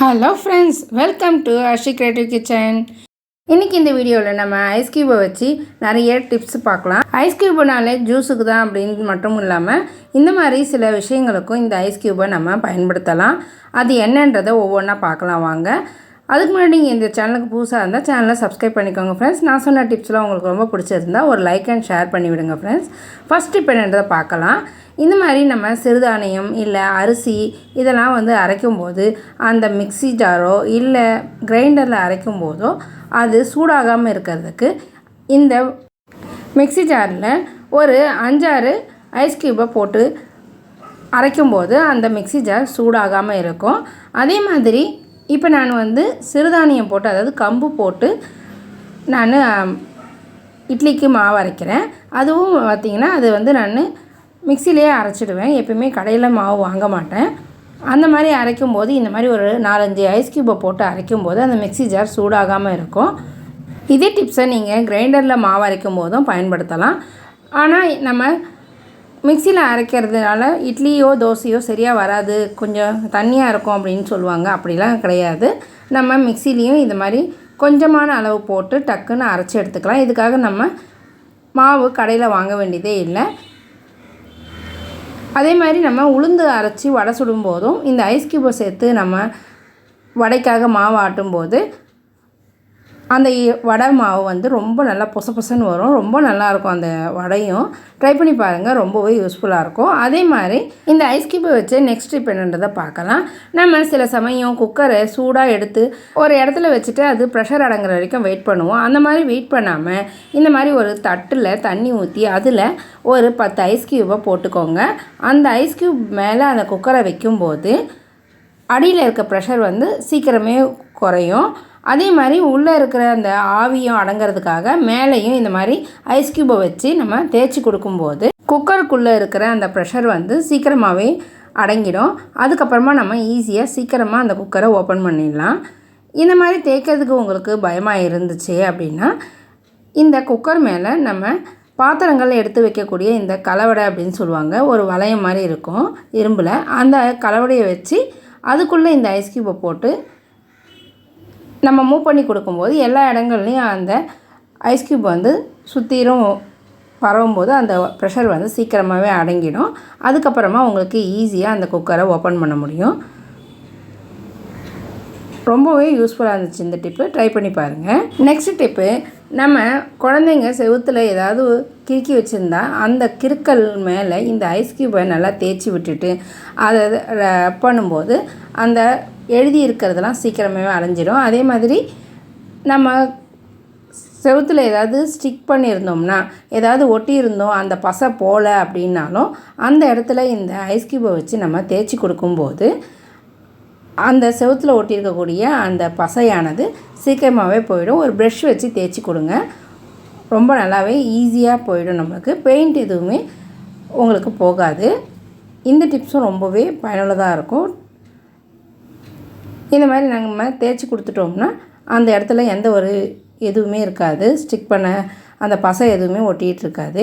Hello friends welcome to Ashi creative kitchen இன்றைக்கி இந்த வீடியோவில் நம்ம ஐஸ் க்யூபை வச்சு நிறைய டிப்ஸ் பார்க்கலாம். ஐஸ் க்யூப்னாலே ஜூஸுக்கு தான் அப்படின்னு மட்டும் இல்லாமல் இந்த மாதிரி சில விஷயங்களுக்கும் இந்த ஐஸ் க்யூபை நம்ம பயன்படுத்தலாம். அது என்னன்றதை ஒவ்வொன்றா பார்க்கலாம் வாங்க. அதுக்கு முன்னாடி நீங்கள் இந்த சேனலுக்கு புதுசாக இருந்தால் சேனலை சப்ஸ்கிரைப் பண்ணிக்கோங்க ஃப்ரெண்ட்ஸ் நான் சொன்ன டிப்ஸ்லாம் உங்களுக்கு ரொம்ப பிடிச்சிருந்தா ஒரு லைக் அண்ட் ஷேர் பண்ணிவிடுங்க ஃப்ரெண்ட்ஸ் ஃபஸ்ட் டிப் என்னன்றதை பார்க்கலாம். இந்த மாதிரி நம்ம சிறுதானியம் இல்லை அரிசி இதெல்லாம் வந்து அரைக்கும் போது அந்த மிக்ஸி ஜாரோ இல்லை கிரைண்டரில் அரைக்கும் போதோ அது சூடாகாமல் இருக்கிறதுக்கு இந்த மிக்ஸி ஜாரில் ஒரு அஞ்சாறு ஐஸ் க்யூபை போட்டு அரைக்கும்போது அந்த மிக்ஸி ஜார் சூடாகாமல் இருக்கும். அதே மாதிரி இப்போ நான் வந்து சிறுதானியம் போட்டு அதாவது கம்பு போட்டு நான் இட்லிக்கு மாவு அரைக்கிறேன். அதுவும் பார்த்திங்கன்னா அது வந்து நான் மிக்சிலேயே அரைச்சிடுவேன். எப்பயுமே கடையில் மாவு வாங்க மாட்டேன். அந்த மாதிரி அரைக்கும் போது இந்த மாதிரி ஒரு நாலஞ்சு ஐஸ் க்யூப்பை போட்டு அரைக்கும் போது அந்த மிக்ஸி ஜார் சூடாகாமல் இருக்கும். இதே டிப்ஸை நீங்கள் கிரைண்டரில் மாவு அரைக்கும் போதும் பயன்படுத்தலாம். ஆனால் நம்ம மிக்சியில் அரைக்கிறதுனால இட்லியோ தோசையோ சரியாக வராது. கொஞ்சம் தண்ணியாக இருக்கும் அப்படின்னு சொல்லுவாங்க. அப்படிலாம் கிடையாது. நம்ம மிக்சிலையும் இந்த மாதிரி கொஞ்சமான அளவு போட்டு டக்குன்னு அரைச்சி எடுத்துக்கலாம். இதுக்காக நம்ம மாவு கடையில் வாங்க வேண்டியதே இல்லை. அதே மாதிரி நம்ம உளுந்து அரைச்சி வடை சுடும் போதும் இந்த ஐஸ் கியூபை சேர்த்து நம்ம வடைக்காக மாவு ஆட்டும் போது அந்த வடை மாவு வந்து ரொம்ப நல்லா பொச பொசன்னு வரும். ரொம்ப நல்லாயிருக்கும் அந்த வடையும். ட்ரை பண்ணி பாருங்கள் ரொம்பவே யூஸ்ஃபுல்லாக இருக்கும். அதே மாதிரி இந்த ஐஸ் கியூப்பை வச்சு நெக்ஸ்ட் இப்போ என்னன்றதை பார்க்கலாம். நம்ம சில சமயம் குக்கரை சூடாக எடுத்து ஒரு இடத்துல வச்சுட்டு அது ப்ரெஷர் அடங்குற வரைக்கும் வெயிட் பண்ணுவோம். அந்த மாதிரி வெயிட் பண்ணாமல் இந்த மாதிரி ஒரு தட்டில் தண்ணி ஊற்றி அதில் ஒரு பத்து ஐஸ் கியூபை போட்டுக்கோங்க. அந்த ஐஸ் க்யூப் மேலே அந்த குக்கரை வைக்கும்போது அடியில் இருக்க ப்ரெஷர் வந்து சீக்கிரமே குறையும். அதே மாதிரி உள்ளே இருக்கிற அந்த ஆவியும் அடங்கிறதுக்காக மேலேயும் இந்த மாதிரி ஐஸ் க்யூபை வச்சு நம்ம தேய்ச்சி கொடுக்கும்போது குக்கருக்குள்ளே இருக்கிற அந்த ப்ரெஷர் வந்து சீக்கிரமாகவே அடங்கிடும். அதுக்கப்புறமா நம்ம ஈஸியாக சீக்கிரமாக அந்த குக்கரை ஓப்பன் பண்ணிடலாம். இந்த மாதிரி தேய்க்கிறதுக்கு உங்களுக்கு பயமாக இருந்துச்சு அப்படின்னா இந்த குக்கர் மேலே நம்ம பாத்திரங்கள் எடுத்து வைக்கக்கூடிய இந்த கலவடை அப்படின்னு சொல்லுவாங்க ஒரு வளையம் மாதிரி இருக்கும் இரும்பில். அந்த கலவடையை வச்சு அதுக்குள்ளே இந்த ஐஸ் க்யூப்பை போட்டு நம்ம மூவ் பண்ணி கொடுக்கும்போது எல்லா இடங்கள்லையும் அந்த ஐஸ் க்யூப் வந்து சுற்றிலும் பரவும்போது அந்த ப்ரெஷர் வந்து சீக்கிரமாகவே அடங்கிடும் அதுக்கப்புறமா உங்களுக்கு ஈஸியாக அந்த குக்கரை ஓப்பன் பண்ண முடியும். ரொம்பவே யூஸ்ஃபுல்லாக இருந்துச்சு இந்த டிப்பு ட்ரை பண்ணி பாருங்கள் நெக்ஸ்ட் டிப்பு நம்ம குழந்தைங்க செவுத்தில் ஏதாவது கிறுக்கி வச்சுருந்தா அந்த கிறுக்கல் மேலே இந்த ஐஸ் க்யூபை நல்லா தேய்ச்சி விட்டுட்டு அதை பண்ணும்போது அந்த எழுதி இருக்கிறதெல்லாம் சீக்கிரமே அலைஞ்சிடும் அதே மாதிரி நம்ம செவுத்தில் ஏதாவது ஸ்டிக் பண்ணியிருந்தோம்னா ஏதாவது ஒட்டியிருந்தோம் அந்த பசை போகல அப்படின்னாலும் அந்த இடத்துல இந்த ஐஸ் கியூபை வச்சு நம்ம தேய்ச்சி கொடுக்கும்போது அந்த செவுத்தில் ஒட்டியிருக்கக்கூடிய அந்த பசையானது சீக்கிரமாகவே போயிடும். ஒரு ப்ரெஷ் வச்சு தேய்ச்சி கொடுங்க. ரொம்ப நல்லாவே ஈஸியாக போயிடும் நம்மளுக்கு. பெயிண்ட் எதுவுமே உங்களுக்கு போகாது. இந்த டிப்ஸும் ரொம்பவே பயனுள்ளதாக இருக்கும். இந்த மாதிரி நம்ம தேய்ச்சி கொடுத்துட்டோம்னா அந்த இடத்துல எந்த ஒரு எதுவுமே இருக்காது. ஸ்டிக் பண்ண அந்த பசை எதுவுமே ஒட்டிகிட்டு இருக்காது.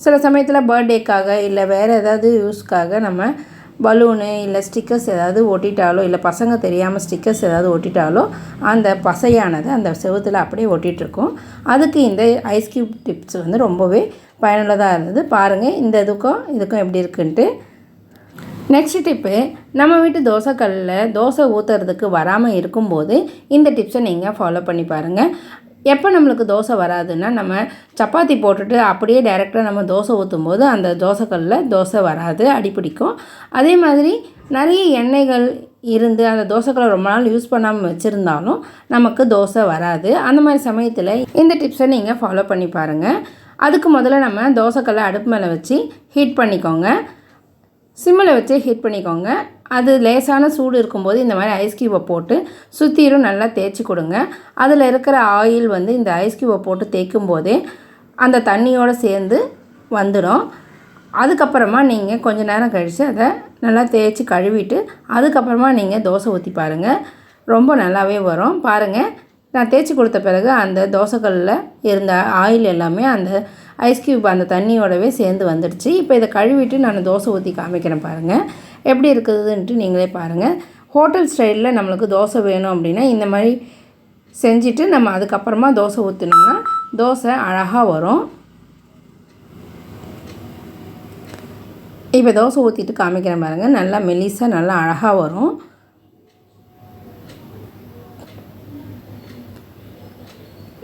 சில சமயத்தில் பர்த்டேக்காக இல்லை வேறு ஏதாவது யூஸ்க்காக நம்ம பலூனு இல்லை ஸ்டிக்கர்ஸ் ஏதாவது ஒட்டிட்டாலோ இல்லை பசங்க தெரியாமல் ஸ்டிக்கர்ஸ் ஏதாவது ஒட்டிட்டாலோ அந்த பசையானது அந்த செவத்தில் அப்படியே ஒட்டிகிட்ருக்கும் அதுக்கு இந்த ஐஸ் க்யூப் டிப்ஸ் வந்து ரொம்பவே பயனுள்ளதாக இருந்தது. பாருங்கள் இந்த இதுக்கும் இதுக்கும் எப்படி இருக்குன்ட்டு. நெக்ஸ்ட் டிப்பு நம்ம வீட்டு தோசைக்கல்லில் தோசை ஊற்றுறதுக்கு வராமல் இருக்கும்போது இந்த டிப்ஸை நீங்கள் ஃபாலோ பண்ணி பாருங்கள் எப்போ நம்மளுக்கு தோசை வராதுன்னா நம்ம சப்பாத்தி போட்டுட்டு அப்படியே டைரெக்டாக நம்ம தோசை ஊற்றும் போது அந்த தோசைக்கல்லில் தோசை வராது அடிப்பிடிக்கும் அதே மாதிரி நிறைய எண்ணெய்கள் இருந்து அந்த தோசைக்கல்லை ரொம்ப நாள் யூஸ் பண்ணாமல் வச்சுருந்தாலும் நமக்கு தோசை வராது. அந்த மாதிரி சமயத்தில் இந்த டிப்ஸை நீங்கள் ஃபாலோ பண்ணி பாருங்கள் அதுக்கு முதல்ல நம்ம தோசைக்கல்லை அடுப்பு மேலே வச்சு ஹீட் பண்ணிக்கோங்க. சிம்மில் வச்சு ஹீட் பண்ணிக்கோங்க. அது லேசான சூடு இருக்கும்போது இந்த மாதிரி ஐஸ் க்யூபை போட்டு சுற்றிலும் நல்லா தேய்ச்சி கொடுங்க. அதில் இருக்கிற ஆயில் வந்து இந்த ஐஸ் க்யூபை போட்டு தேய்க்கும் போதே அந்த தண்ணியோடு சேர்ந்து வந்துடும். அதுக்கப்புறமா நீங்கள் கொஞ்ச நேரம் கழித்து அதை நல்லா தேய்ச்சி கழுவிட்டு அதுக்கப்புறமா நீங்கள் தோசை ஊற்றி பாருங்கள் ரொம்ப நல்லாவே வரும். பாருங்கள் நான் தேய்ச்சி கொடுத்த பிறகு அந்த தோசைக்கல்லில் இருந்த ஆயில் எல்லாமே அந்த ஐஸ் க்யூப் அந்த தண்ணியோடவே சேர்ந்து வந்துடுச்சு. இப்போ இதை கழுவிட்டு நான் தோசை ஊற்றி காமிக்கிறேன் பாருங்கள் எப்படி இருக்குதுன்ட்டு நீங்களே பாருங்கள் ஹோட்டல் ஸ்டைலில் நம்மளுக்கு தோசை வேணும் அப்படின்னா இந்த மாதிரி செஞ்சுட்டு நம்ம அதுக்கப்புறமா தோசை ஊற்றினோம்னா தோசை அழகாக வரும். இப்போ தோசை ஊற்றிட்டு காமிக்கிறேன் பாருங்கள் நல்லா மெலிசாக நல்லா அழகாக வரும்.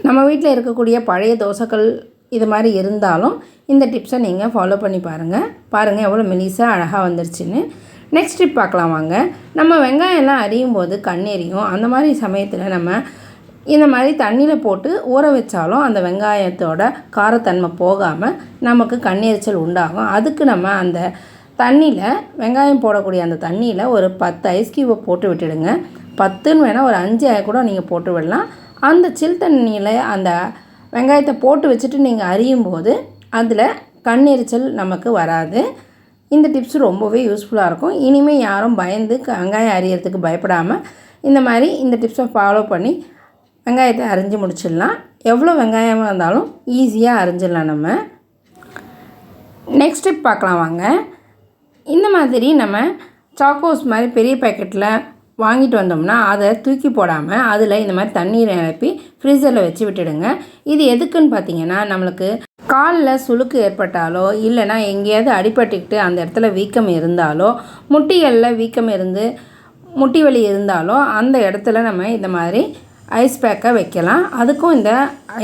நம்ம வீட்டில் இருக்கக்கூடிய பழைய தோசைகள் இது மாதிரி இருந்தாலும் இந்த டிப்ஸை நீங்கள் ஃபாலோ பண்ணி பாருங்கள் பாருங்கள் எவ்வளோ மெலிசாக அழகாக வந்துருச்சுன்னு. நெக்ஸ்ட் டிப் பார்க்கலாம் வாங்க. நம்ம வெங்காயம்லாம் அறியும் அரியும் போது கண் எரியும். அந்த மாதிரி சமயத்தில் நம்ம இந்த மாதிரி தண்ணியில் போட்டு ஊற வச்சாலும் அந்த வெங்காயத்தோட காரத்தன்மை போகாமல் நமக்கு கண்ணெரிச்சல் உண்டாகும். அதுக்கு நம்ம அந்த தண்ணியில் வெங்காயம் போடக்கூடிய அந்த தண்ணியில் ஒரு பத்து ஐஸ் கியூபை போட்டு விட்டுடுங்க. பத்துன்னு வேணால் ஒரு அஞ்சு கூட நீங்கள் போட்டு விடலாம். அந்த சில் தண்ணியில் அந்த வெங்காயத்தை போட்டு வச்சுட்டு நீங்கள் அரியும் போது அதில் கண்ணெரிச்சல் நமக்கு வராது. இந்த டிப்ஸ் ரொம்பவே யூஸ்ஃபுல்லாக இருக்கும். இனிமேல் யாரும் பயந்து க- வெங்காயம் அறியறதுக்கு பயப்படாமல் இந்த மாதிரி இந்த டிப்ஸை ஃபாலோ பண்ணி வெங்காயத்தை அரிஞ்சு முடிச்சிடலாம். எவ்வளோ வெங்காயமாக இருந்தாலும் ஈஸியாக அரிஞ்சிடலாம் நம்ம. நெக்ஸ்ட் டிப் பார்க்கலாம் வாங்க. இந்த மாதிரி நம்ம சாக்கோஸ் மாதிரி பெரிய பேக்கெட்டில் வாங்கிட்டு வந்தோம்னா அதை தூக்கி போடாமல் அதில் இந்த மாதிரி தண்ணீரை நிரப்பி ஃப்ரீசரில் வச்சு விட்டுடுங்க. இது எதுக்குன்னு பார்த்தீங்கன்னா நம்மளுக்கு காலில் சுழுக்கு ஏற்பட்டாலோ இல்லைனா எங்கேயாவது அடிபட்டுக்கிட்டு அந்த இடத்துல வீக்கம் இருந்தாலோ முட்டிகளில் வீக்கம் இருந்து முட்டி வலி இருந்தாலோ அந்த இடத்துல நம்ம இந்த மாதிரி ஐஸ் பேக்கை வைக்கலாம். அதுக்கும் இந்த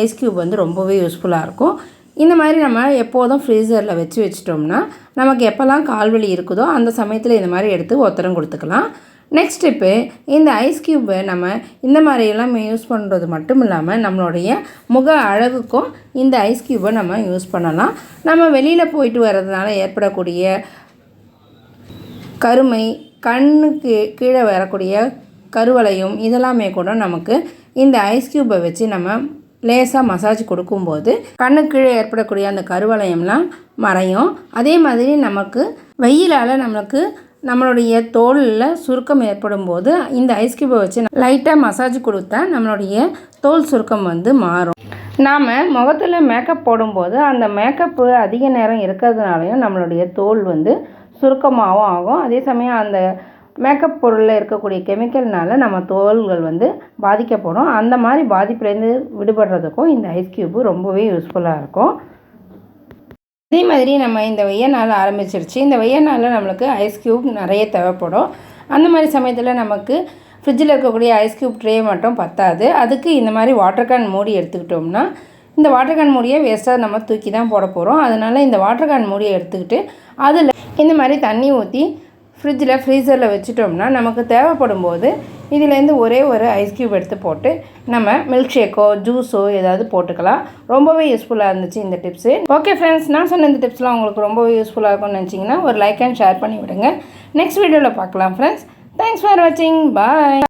ஐஸ் க்யூப் வந்து ரொம்பவே யூஸ்ஃபுல்லாக இருக்கும். இந்த மாதிரி நம்ம எப்போதும் ஃப்ரீசரில் வச்சு வச்சிட்டோம்னா நமக்கு எப்போல்லாம் கால்வலி இருக்குதோ அந்த சமயத்தில் இந்த மாதிரி எடுத்து ஒத்தரம் கொடுத்துக்கலாம். நெக்ஸ்ட் ஸ்டெப்பு இந்த ஐஸ் க்யூப்பை நம்ம இந்த மாதிரியெல்லாம் யூஸ் பண்ணுறது மட்டும் இல்லாமல் நம்மளுடைய முக அழகுக்கும் இந்த ஐஸ் க்யூப்பை நம்ம யூஸ் பண்ணலாம். நம்ம வெளியில் போயிட்டு வர்றதுனால ஏற்படக்கூடிய கருமை கண்ணுக்கு கீழே வரக்கூடிய கருவளையும் இதெல்லாமே கூட நமக்கு இந்த ஐஸ் க்யூப்பை வச்சு நம்ம லேசாக மசாஜ் கொடுக்கும்போது கண்ணுக்கு கீழே ஏற்படக்கூடிய அந்த கருவளையம்லாம் மறையும். அதே மாதிரி நமக்கு வெயிலால் நம்மளுக்கு நம்மளுடைய தோலில் சுருக்கம் ஏற்படும் போது இந்த ஐஸ் க்யூப்பை வச்சு லைட்டாக மசாஜ் கொடுத்தா நம்மளுடைய தோல் சுருக்கம் வந்து மாறும். நாம் முகத்தில் மேக்கப் போடும்போது அந்த மேக்கப்பு அதிக நேரம் இருக்கிறதுனாலையும் நம்மளுடைய தோல் வந்து சுருக்கமாகவும் ஆகும். அதே சமயம் அந்த மேக்கப் பொருளில் இருக்கக்கூடிய கெமிக்கல்னால நம்ம தோல்கள் வந்து பாதிக்கப்படும். அந்த மாதிரி பாதிப்புலேருந்து விடுபடுறதுக்கும் இந்த ஐஸ் க்யூப்பு ரொம்பவே யூஸ்ஃபுல்லாக இருக்கும். அதே மாதிரி நம்ம இந்த வெய்ய நாள் ஆரம்பிச்சிருச்சு. இந்த வெய்ய நாளில் நம்மளுக்கு ஐஸ் க்யூப் நிறைய தேவைப்படும். அந்த மாதிரி சமயத்தில் நமக்கு ஃப்ரிட்ஜில் இருக்கக்கூடிய ஐஸ் க்யூப் ட்ரே மட்டும் பத்தாது. அதுக்கு இந்த மாதிரி வாட்டர் கேன் மூடி எடுத்துக்கிட்டோம்னா இந்த வாட்டர் கேன் மூடியை வேஸ்ட்டாக நம்ம தூக்கி தான் போட போகிறோம் அதனால் இந்த வாட்டர் கேன் மூடியை எடுத்துக்கிட்டு அதில் இந்த மாதிரி தண்ணி ஊற்றி ஃப்ரிட்ஜில் ஃப்ரீசரில் வச்சுட்டோம்னா நமக்கு தேவைப்படும் போது இதுலேருந்து ஒரே ஒரு ஐஸ் க்யூப் எடுத்து போட்டு நம்ம மில்க் ஷேக்கோ ஜூஸோ ஏதாவது போட்டுக்கலாம். ரொம்பவே யூஸ்ஃபுல்லாக இருந்துச்சு இந்த டிப்ஸு ஓகே ஃப்ரெண்ட்ஸ் நான் சொன்ன இந்த டிப்ஸ்லாம் உங்களுக்கு ரொம்பவே யூஸ்ஃபுல்லாக இருக்கும்னு நினச்சிங்கன்னா ஒரு லைக் அண்ட் ஷேர் பண்ணி விடுங்க. நெக்ஸ்ட் வீடியோவில் பார்க்கலாம் ஃப்ரெண்ட்ஸ் தேங்க்ஸ் ஃபார் வாட்சிங் பாய்